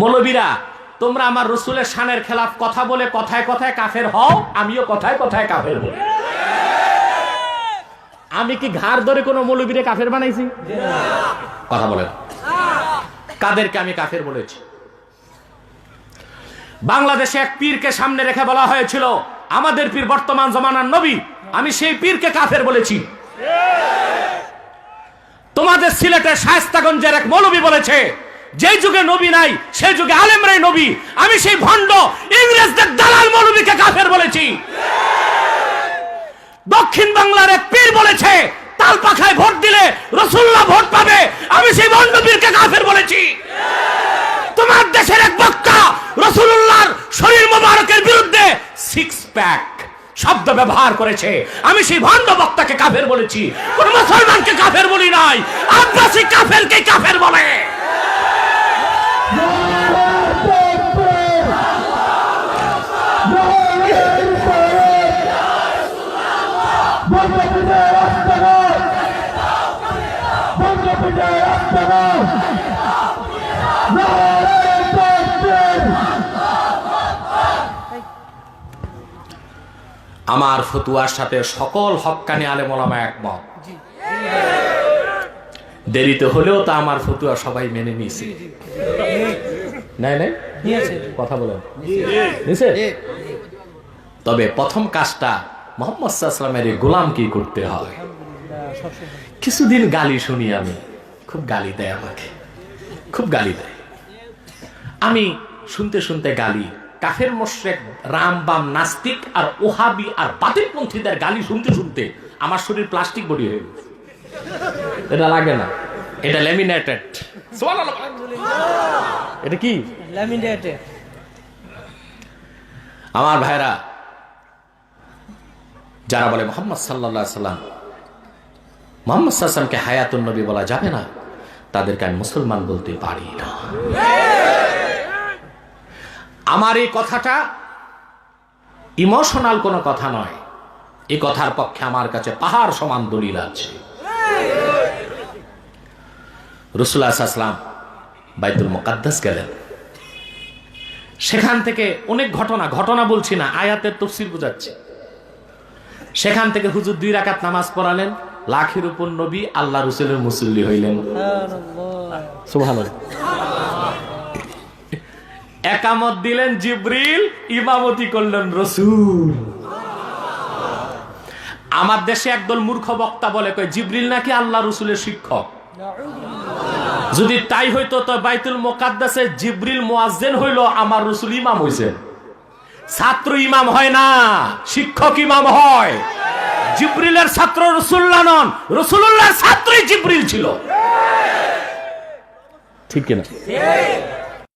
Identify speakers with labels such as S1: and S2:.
S1: মৌলবীরা, তোমরা আমার রসুলের শানের খেলাফ কথা বলে কথায় কথায় কাফের হও, আমিও কথায় কথায় কাফের বলি আমি কি ঘাড় ধরে কোনো মৌলবীরে কাফের বানাইছি? কথা বলেন। কাদেরকে আমি কাফের বলেছি? বাংলাদেশে এক পীরকে সামনে রেখে বলা হয়েছিল, আমাদের পীর বর্তমান জমানার নবী। আমি সেই পীরকে কাফের বলেছি। তোমাদের সিলেটের শায়স্তাগঞ্জের এক মৌলবী বলেছে যেই যুগে নবী নাই, সে যুগে আলেমরাই নবী। আমি সেই ভণ্ড ইংরেজদের দালাল মৌলবীকে কাফের বলেছি। দক্ষিণ বাংলার এক পীর বলেছে, তাল পাখায় ভোট দিলে রসুল্লাহ ভোট পাবে। আমি সেই ভণ্ড পীরকে কাফের বলেছি। তোমার দেশের এক বক্তা রসুল্লাহর শরীর মোবারকের বিরুদ্ধে সিক্স প্যাক শব্দ ব্যবহার করেছে। আমি সেই ভণ্ড বক্তাকে কাফের বলেছি। কোন মুসলমানকে কাফের বলি নাই। আব্বাসি কাফেরকে কাফের বলে। আমার ফতুয়ার সাথে সকল হক্কানি আলেম ওলামা একমত। দেরিতে হলেও তা আমার ফতুয়া সবাই মেনে নিয়েছে। নাই নাই? কথা বলেন। তবে প্রথম কাজটা মোহাম্মদ সাল্লামের এই গোলাম কি করতে হয়? কিছুদিন গালি শুনি আমি। খুব গালি দেয় আমাকে। খুব গালি দেয়। আমি শুনতে শুনতে গালি কাফের মোশরেক রাম বাম নাস্তিক আর ওহাবি আর বাতিলপন্থীদের গালি শুনতে শুনতে আমার শরীর প্লাস্টিক বডি হয়ে গেছে। এটা লাগে না। এটা ল্যামিনেটেড এটা কি?
S2: ল্যামিনেটেড
S1: আমার ভাইরা যারা বলে মোহাম্মদ সাল্লাহ সাল্লাম মোহাম্মদ সাল্লামকে হায়াতুন নবী বলা যাবে না, তাদেরকে আমি মুসলমান বলতে পারি না। আমার এই কথাটা ইমোশনাল কোনো কথা নয়, এই কথার পক্ষে আমার কাছে পাহাড় সমান দলিল আছে। রসুল্লাহ আসলাম বাইতুল মোকাদ্দাস গেলেন। সেখান থেকে অনেক ঘটনা ঘটনা বলছি না, আয়াতের তফসিল বোঝাচ্ছে। সেখান থেকে হুজুর দুই রাকাত নামাজ পড়ালেন লাখের উপর নবী আল্লাহ রসুলের মুসল্লি হইলেন। একামত দিলেন জিব্রিল ইমামতি করলেন রসুল। আমার দেশে একদল মূর্খ বক্তা বলে কয় জিব্রিল নাকি আল্লাহ রসুলের শিক্ষক? যদি তাই হইতো তো বাইতুল মোকাদ্দাসে জিব্রিল মুয়াজ্জেন হইল আমার রসুল ইমাম হইছেন। ছাত্র ইমাম হয় না শিক্ষক ইমাম হয়। জিব্রিলের ছাত্র রসুল্লাহ নন রসুল্লাহ ছাত্রই জিব্রিল ছিল। ঠিক কিনা?